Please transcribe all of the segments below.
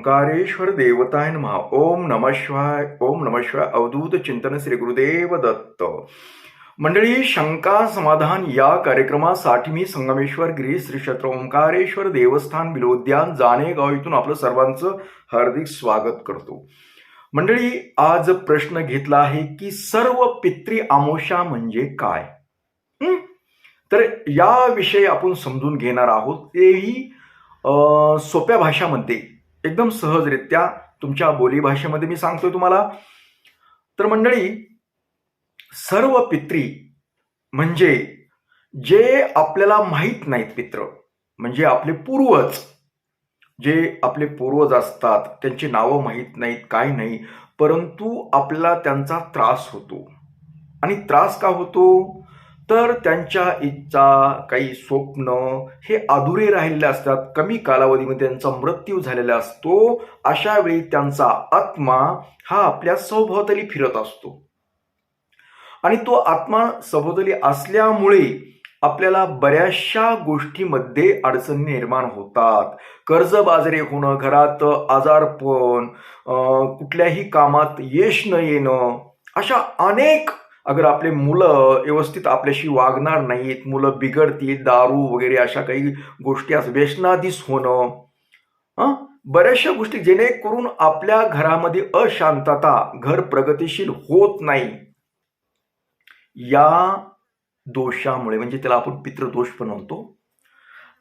ओंकारेश्वर देवताय महा ओम नमः शिवाय ओम नमः शिवाय अवधूत चिंतन श्री गुरुदेव दत्त. मंडळी शंका समाधान या कार्यक्रमासाठी मी संगमेश्वर गिरी श्री क्षेत्र ओंकारेश्वर देवस्थान बिलोद्यान जाणे गाव इथून आपलं सर्वांचं हार्दिक स्वागत करतो. मंडळी आज प्रश्न घेतला आहे की सर्व पित्री आमोशा म्हणजे काय? तर याविषयी आपण समजून घेणार आहोत. तेही सोप्या भाषामध्ये. एकदम सहजरित्या तुमच्या बोलीभाषेमध्ये मी सांगतोय तुम्हाला. तर मंडळी सर्व पित्री म्हणजे जे आपल्याला माहीत नाहीत पित्र म्हणजे आपले पूर्वज जे आपले पूर्वज असतात त्यांची नावं माहीत नाहीत काय नाही परंतु आपल्याला त्यांचा त्रास होतो. आणि त्रास का होतो? तर त्यांच्या इच्छा काही स्वप्न हे अधुरे राहिलेले असतात. कमी कालावधीमध्ये त्यांचा मृत्यू झालेला असतो. अशा वेळी त्यांचा आत्मा हा आपल्या सभोवताली फिरत असतो. आणि तो आत्मा सभोवताली असल्यामुळे आपल्याला बऱ्याचशा गोष्टीमध्ये अडचणी निर्माण होतात. कर्जबाजारी होणं घरात आजारपण अं, कुठल्याही कामात यश न येणं अशा अनेक अगर आपले मुलं व्यवस्थित आपल्याशी वागणार नाहीत मुलं बिघडतील दारू वगैरे अशा काही गोष्टी असं व्यसनाधीस होणं बऱ्याचशा गोष्टी जेणेकरून आपल्या घरामध्ये अशांतता घर प्रगतिशील होत नाही. या दोषामुळे म्हणजे त्याला आपण पितृदोष पण म्हणतो.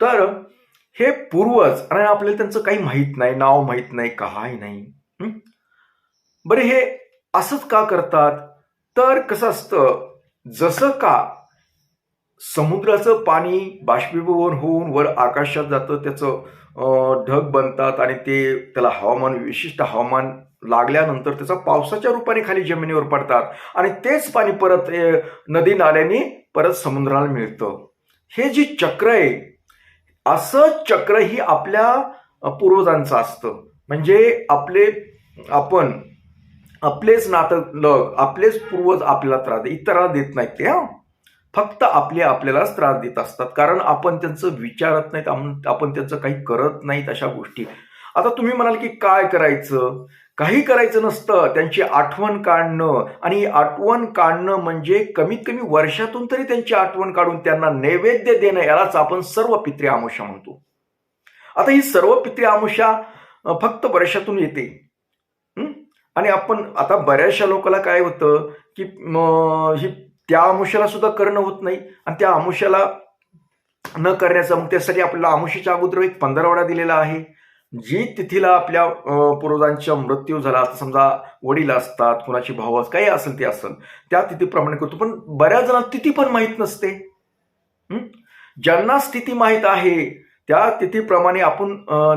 तर हे पूर्वज आणि आपल्याला त्यांचं काही माहीत नाही नाव माहीत नाही काही नाही बरे बरं हे असंच का करतात? तर कसं असतं जसं का समुद्राचं पाणी बाष्पीभवन होऊन वर आकाशात जातं त्याचं ढग बनतात आणि ते त्याला हवामान विशिष्ट हवामान लागल्यानंतर त्याचा पावसाच्या रूपाने खाली जमिनीवर पडतात आणि तेच पाणी परत नदी नाल्याने परत समुद्राला मिळतं. हे जी चक्र आहे असं चक्र ही आपल्या पूर्वजांचं असतं. म्हणजे आपले आपण आपलेच नातं आपलेच पूर्वज आपल्याला त्रास दे इतरांना देत नाहीत ते हा. फक्त आपले आपल्यालाच त्रास देत असतात. कारण आपण त्यांचं विचारत नाहीत आपण त्यांचं काही करत नाहीत अशा गोष्टी. आता तुम्ही म्हणाल की काय करायचं? काही करायचं नसतं. त्यांची आठवण काढणं आणि आठवण काढणं म्हणजे कमीत कमी वर्षातून तरी त्यांची आठवण काढून त्यांना नैवेद्य देणं यालाच आपण सर्व पित्री आमुषा म्हणतो. आता ही सर्व पित्री आमुषा फक्त वर्षातून येते. आणि आपण आता बऱ्याचशा लोकांना काय होतं की मग ही त्या आमुष्याला सुद्धा करणं होत नाही आणि त्या आमुष्याला न करण्याचं मग त्यासाठी आपल्याला अमुषेच्या अगोदर एक पंधरवडा दिलेला आहे. जी तिथीला आपल्या पूर्वजांचा मृत्यू झाला आता समजा वडील असतात कुणाची भाऊ असतात काही असेल ते असेल त्या तिथीप्रमाणे करतो. पण बऱ्याच जणांना तिथी पण माहीत नसते. ज्यांना स्थिती माहीत आहे त्या तिथीप्रमाणे आपण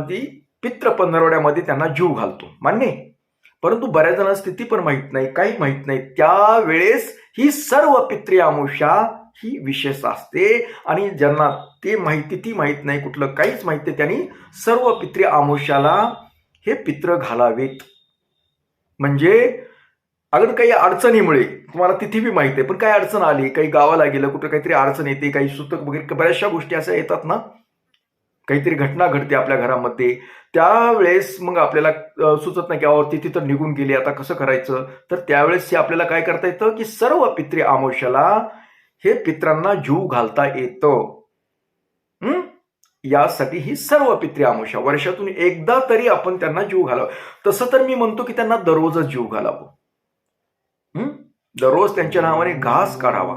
ती पित्र पंधरवड्यामध्ये त्यांना जीव घालतो. मान्य परंतु बऱ्याच जणांना स्थिती पण माहीत नाही काही माहीत नाही. त्यावेळेस ही सर्व पित्री आमुषा ही विशेष असते आणि ज्यांना ते माहिती ती माहीत नाही कुठलं काहीच माहीत नाही त्यांनी सर्व पित्री आमुष्याला हे पित्र घालावेत. म्हणजे अगदी काही अडचणीमुळे तुम्हाला तिथे बी माहिती आहे पण काही अडचण आली काही गावाला गेलं कुठं काहीतरी अडचण येते काही सुतक वगैरे बऱ्याचशा गोष्टी अशा येतात ना काहीतरी घटना घडते आपल्या घरामध्ये त्यावेळेस मग आपल्याला सुचत नाही की अहो तिथे तर निघून गेली आता कसं करायचं? तर त्यावेळेस हे आपल्याला काय करता येतं की सर्व पित्री आमोशाला हे पित्रांना जीव घालता येतं. यासाठी ही सर्व पित्री आमोशा. वर्षातून एकदा तरी आपण त्यांना जीव घालावं. तसं तर मी म्हणतो की त्यांना दररोजच जीव घालावं. दररोज त्यांच्या नावाने घास काढावा.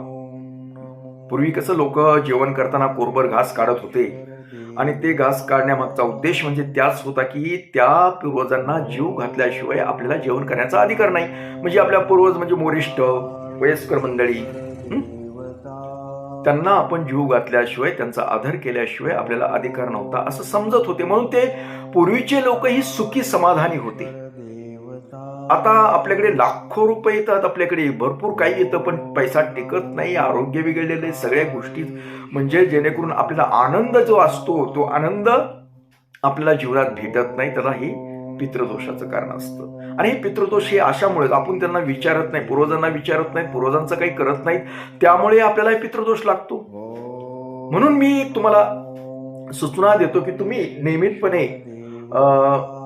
पूर्वी कसं लोक जेवण करताना कोरभर घास काढत होते. आणि ते घास काढण्यामागचा उद्देश म्हणजे त्याच होता की त्या पूर्वजांना जीव घातल्याशिवाय आपल्याला जेवण करण्याचा अधिकार नाही. म्हणजे आपल्या पूर्वज म्हणजे मोरिष्ठ वयस्कर मंडळी त्यांना आपण जीव घातल्याशिवाय त्यांचा आदर केल्याशिवाय आपल्याला अधिकार नव्हता असं समजत होते. म्हणून ते पूर्वीचे लोक ही सुखी समाधानी होते. आता आपल्याकडे लाखो रुपये येतात आपल्याकडे. भरपूर काही येतं पण पैसा टिकत नाही आरोग्य बिघडलेले सगळ्या गोष्टी. म्हणजे जेणेकरून आपल्याला आनंद जो असतो तो आनंद आपल्याला जीवनात भेटत नाही. त्याला हे पितृदोषाचं कारण असतं. आणि हे पितृदोष हे अशामुळेच आपण त्यांना विचारत नाही पूर्वजांना विचारत नाही पूर्वजांचं काही करत नाही. त्यामुळे आपल्याला पितृदोष लागतो. म्हणून मी तुम्हाला सूचना देतो की तुम्ही नियमितपणे अं,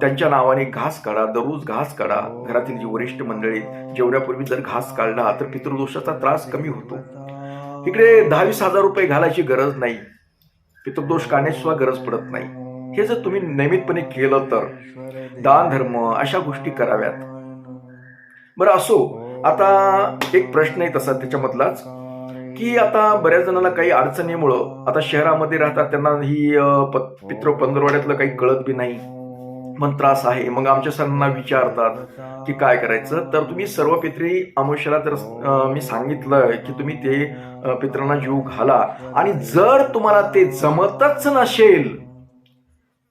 त्यांच्या नावाने घास काढा दररोज घास काढा. घरातील जी वरिष्ठ मंडळी जेवण्यापूर्वी जर घास काढला तर पितृदोषाचा त्रास कमी होतो. इकडे दहा वीस हजार रुपये घालायची गरज नाही. पितृदोष काढण्याची सुद्धा गरज पडत नाही. हे जर तुम्ही नियमितपणे केलं तर दान धर्म अशा गोष्टी कराव्यात. बरं असो आता एक प्रश्न आहे तसा त्याच्यामधलाच की आता बऱ्याच जणांना काही अडचणीमुळं आता शहरामध्ये राहतात त्यांना ही अं, प- पितृ पंधरवाड्यातलं काही कळत बी नाही. मग त्रास आहे. मग आमच्या सरांना विचारतात की काय करायचं? तर तुम्ही सर्व पित्री अमुष्याला तर मी सांगितलं की तुम्ही ते पित्रांना जीव घाला. आणि जर तुम्हाला ते जमतच नसेल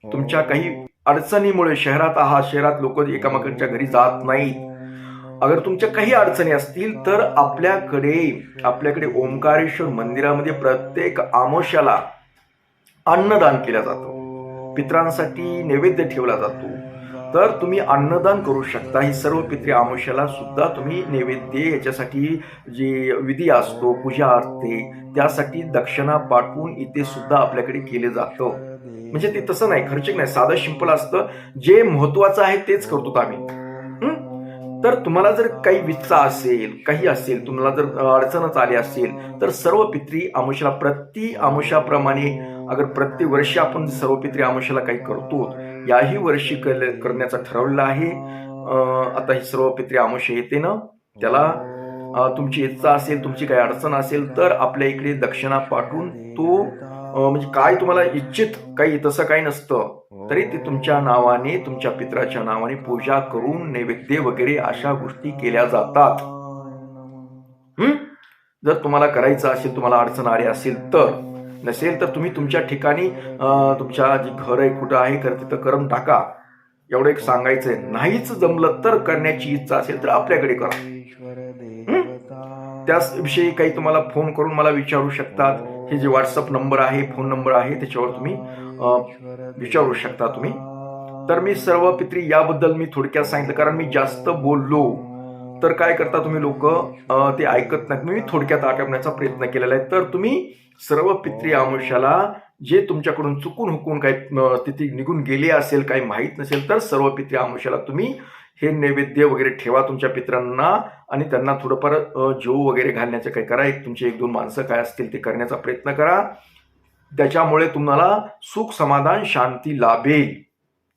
तुमच्या काही अडचणीमुळे शहरात आहात शहरात लोक एकामेकांच्या घरी जात नाहीत. अगर तुमच्या काही अडचणी असतील तर आपल्याकडे आपल्याकडे ओंकारेश्वर मंदिरामध्ये प्रत्येक आमोशाला अन्नदान केलं जातं. पित्रांसाठी नैवेद्य ठेवला जातो. तर तुम्ही अन्नदान करू शकता. ही सर्व पित्री आमुष्याला सुद्धा तुम्ही नैवेद्य याच्यासाठी जे विधी असतो पूजा असते त्यासाठी दक्षिणा पाठवून इथे सुद्धा आपल्याकडे केले जातं. म्हणजे ते तसं नाही खर्चिक नाही साधं सिंपल असतं. जे महत्वाचं आहे तेच करतो आम्ही. तर तुम्हाला जर काही विच्चा असेल काही असेल तुम्हाला जर अडचणच आली असेल तर सर्व पित्री आमुषाला प्रति आमुषाप्रमाणे अगर प्रत्येक वर्षी आपण सर्व पित्री काही करतो याही वर्षी करण्याचा करण्याचं आहे. आता ही सर्व पित्री येते ना त्याला तुमची इच्छा असेल तुमची काही अडचण असेल तर आपल्या इकडे दक्षिणा पाठवून तो म्हणजे काय तुम्हाला इच्छित काही तसं काही नसतं तरी ते तुमच्या नावाने तुमच्या पित्राच्या नावाने पूजा करून नैवेद्य वगैरे अशा गोष्टी केल्या जातात. जर तुम्हाला करायचं असेल तुम्हाला अडचण आली असेल तर नसेल तर तुम्ही तुमच्या ठिकाणी तुमच्या जी घर आहे कुठं आहे कर तिथं करून टाका. एवढं एक सांगायचंय. नाहीच जमलं तर करण्याची इच्छा असेल तर आपल्याकडे करा. त्याविषयी काही तुम्हाला फोन करून मला विचारू शकतात. हे जे व्हॉट्सअप नंबर आहे फोन नंबर आहे त्याच्यावर तुम्ही विचारू शकता तुम्ही. तर मी सर्व पित्री याबद्दल मी थोडक्यात सांगितलं कारण मी जास्त बोललो. तर काय करता तुम्ही लोक? ते ऐकत नाहीत. मी थोडक्यात आटवण्याचा प्रयत्न केलेला आहे. तर तुम्ही सर्व पित्री आमुष्याला जे तुमच्याकडून चुकून हुकून काही तिथे निघून गेले असेल काही माहीत नसेल तर सर्व पित्री आमुष्याला तुम्ही हे नैवेद्य वगैरे ठेवा तुमच्या पित्रांना आणि त्यांना थोडंफार जेऊ वगैरे घालण्याचं काही करा. एक तुमचे एक दोन माणसं काय असतील ते करण्याचा प्रयत्न करा. त्याच्यामुळे तुम्हाला सुख समाधान शांती लाभेल.